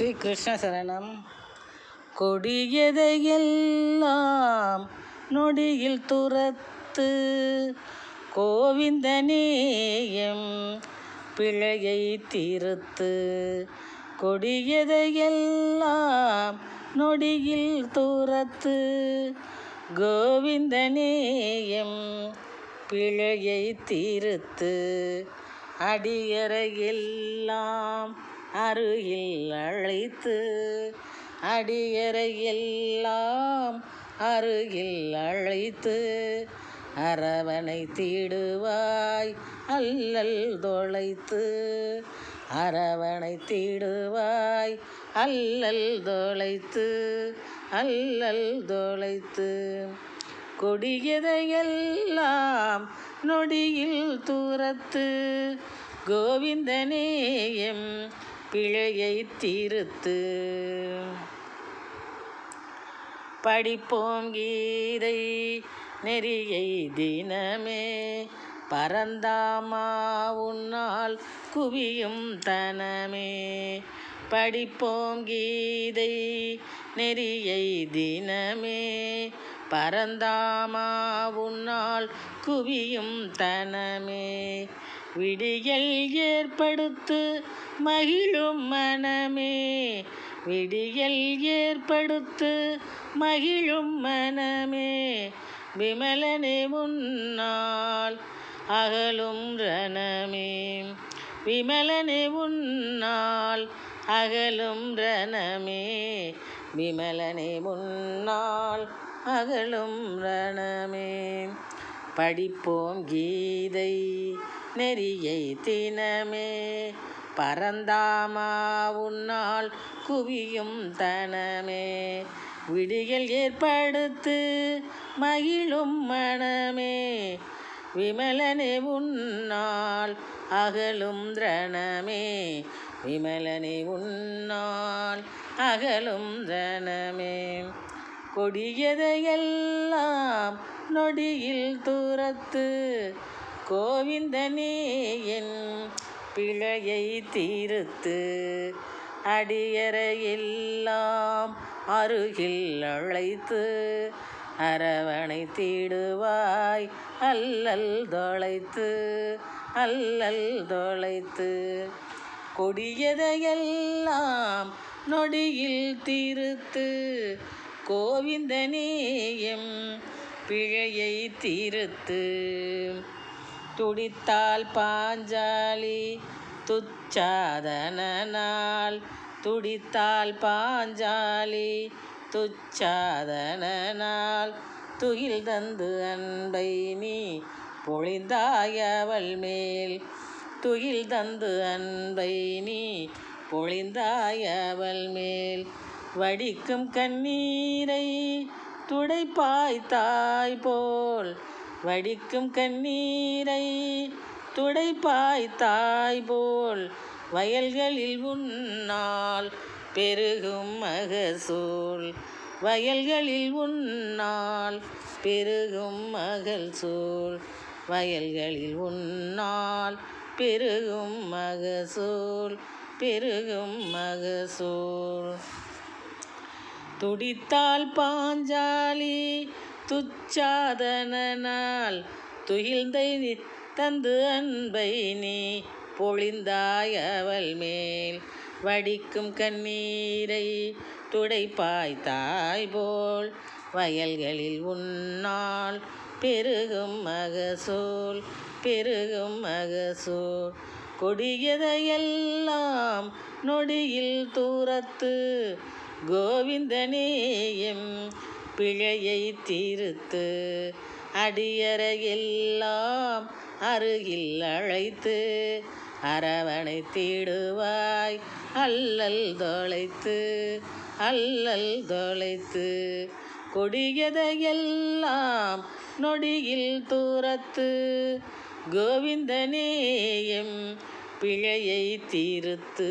ஸ்ரீ கிருஷ்ண சரணம் கொடியதையெல்லாம் நொடியில் துரத்து கோவிந்தனேயம் பிழையை தீர்த்து கொடியதையெல்லாம் நொடியில் துரத்து கோவிந்தனேயம் பிழையை தீர்த்து அடியறையெல்லாம் அருகில் அழைத்து அடியறையெல்லாம் அருகில் அழைத்து அரவணை தீடுவாய் அல்லல் தொலைத்து அரவணை தீடுவாய் அல்லல் தொலைத்து அல்லல் தொலைத்து கொடியதையெல்லாம் நொடியில் தூரத்து கோவிந்தனேயம் பிழையை தீர்த்து. படிப்போம் கீதை நெறியை தினமே. பரந்தாமா உன்னால் குவியும் தனமே. படிப்போம் கீதை நெறியை தினமே. பரந்தாமா உன்னால் குவியும் தனமே. விடியல் ஏற்படுத்து மகிழும் மனமே. விடியல் ஏற்படுத்து மகிழும் மனமே. விமலனே உன்னால் அகலும் ரணமே. விமலனே உன்னால் அகலும் ரணமே. விமலனே முன்னால் அகலும் ரணமே. படிப்போம் கீதை. நெறியை தினமே பரந்தாமா உன்னால் குவியும் தனமே. விடிகள் ஏற்படுத்து மகிழும் மனமே. விமலனே உன்னால் அகலும் திரணமே. விமலனே உன்னால் அகலும் திரணமே. கொடியதையெல்லாம் நொடியில் தூரத்து கோவிந்தனே என் பிழையை தீர்த்து அடியறையெல்லாம் அருகில் அழைத்து அரவணை தீடுவாய் அல்லல் தொலைத்து அல்லல் தொலைத்து கொடியதையெல்லாம் நொடியில் தீர்த்து கோவிந்தனேயம் பிழையை தீர்த்து துடித்தால் பாஞ்சாலி துச்சாதனால் துடித்தால் பாஞ்சாலி துச்சாதனால் துகில் தந்து அன்பை நீ பொழிந்தாயவள் மேல். துயில் தந்து அன்பை நீ பொழிந்தாயவள் மேல். வடிக்கும் கண்ணீரை துடைப்பாய் தாய் போல். வடிக்கும் கண்ணீரை துடைப்பாய் தாய் போல் வயல்களில் உன்னால் பெருகும் மகசூல். வயல்களில் உன்னால் பெருகும் மகள் சூழ் வயல்களில் உன்னால் பெருகும் மகசூல் பெருகும் மகசூல். துடித்தால் பாஞ்சாலி துச்சாதனால் துகிழ்ந்தை தந்து அன்பை நீ பொழிந்தாய் அவள் மேல். வடிக்கும் கண்ணீரை துடைப்பாய் தாய் போல். வயல்களில் உன்னால் பெருகும் மகசூல் பெருகும் மகசூல். கொடியதையெல்லாம் நொடியில் தூரத்து கோவிந்தனேயம் பிழையை தீர்த்து அடியறையெல்லாம் அருகில் அழைத்து அரவணை தீடுவாய். அல்லல் தொலைத்து அல்லல் தொலைத்து கொடியதையெல்லாம் நொடியில் தூரத்து கோவிந்தனேயம் பிழையை தீர்த்து